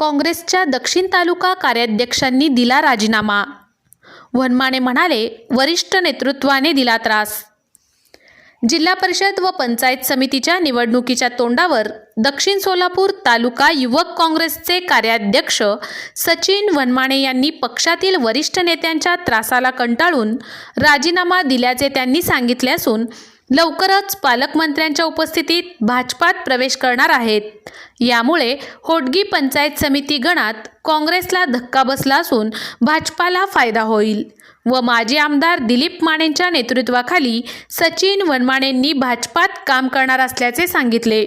काँग्रेसच्या दक्षिण तालुका कार्याध्यक्षांनी दिला राजीनामा. वनमाने म्हणाले वरिष्ठ नेतृत्वाने दिला त्रास. जिल्हा परिषद व पंचायत समितीच्या निवडणुकीच्या तोंडावर दक्षिण सोलापूर तालुका युवक काँग्रेसचे कार्याध्यक्ष सचिन वनमाणे यांनी पक्षातील वरिष्ठ नेत्यांच्या त्रासाला कंटाळून राजीनामा दिल्याचे त्यांनी सांगितले असून लवकरच पालकमंत्र्यांच्या उपस्थितीत भाजपात प्रवेश करणार आहेत. यामुळे होडगी पंचायत समिती गणात काँग्रेसला धक्का बसला असून भाजपाला फायदा होईल व माजी आमदार दिलीप मानेंच्या नेतृत्वाखाली सचिन वनमाणेंनी भाजपात काम करणार असल्याचे सांगितले.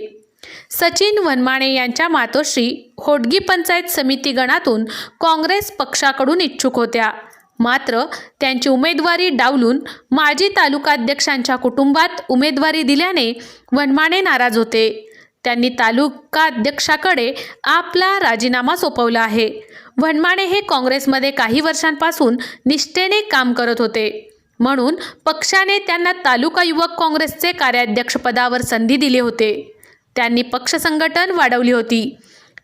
सचिन वनमाणे यांच्या मातोश्री होडगी पंचायत समिती गणातून काँग्रेस पक्षाकडून इच्छुक होत्या. मात्र त्यांची उमेदवारी डावलून माजी तालुकाध्यक्षांच्या कुटुंबात उमेदवारी दिल्याने वनमाने नाराज होते. त्यांनी तालुकाध्यक्षाकडे आपला राजीनामा सोपवला आहे. वनमाने हे काँग्रेसमध्ये काही वर्षांपासून निष्ठेने काम करत होते. म्हणून पक्षाने त्यांना तालुका युवक काँग्रेसचे कार्याध्यक्षपदावर संधी दिली होते. त्यांनी पक्ष संघटन वाढवली होती.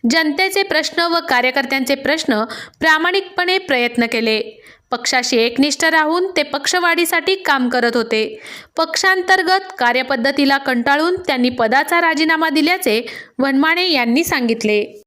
जनतेचे प्रश्न व कार्यकर्त्यांचे प्रश्न प्रामाणिकपणे प्रयत्न केले. पक्षाशी एकनिष्ठ राहून ते पक्षवाढीसाठी काम करत होते. पक्षांतर्गत कार्यपद्धतीला कंटाळून त्यांनी पदाचा राजीनामा दिल्याचे वनमाने यांनी सांगितले.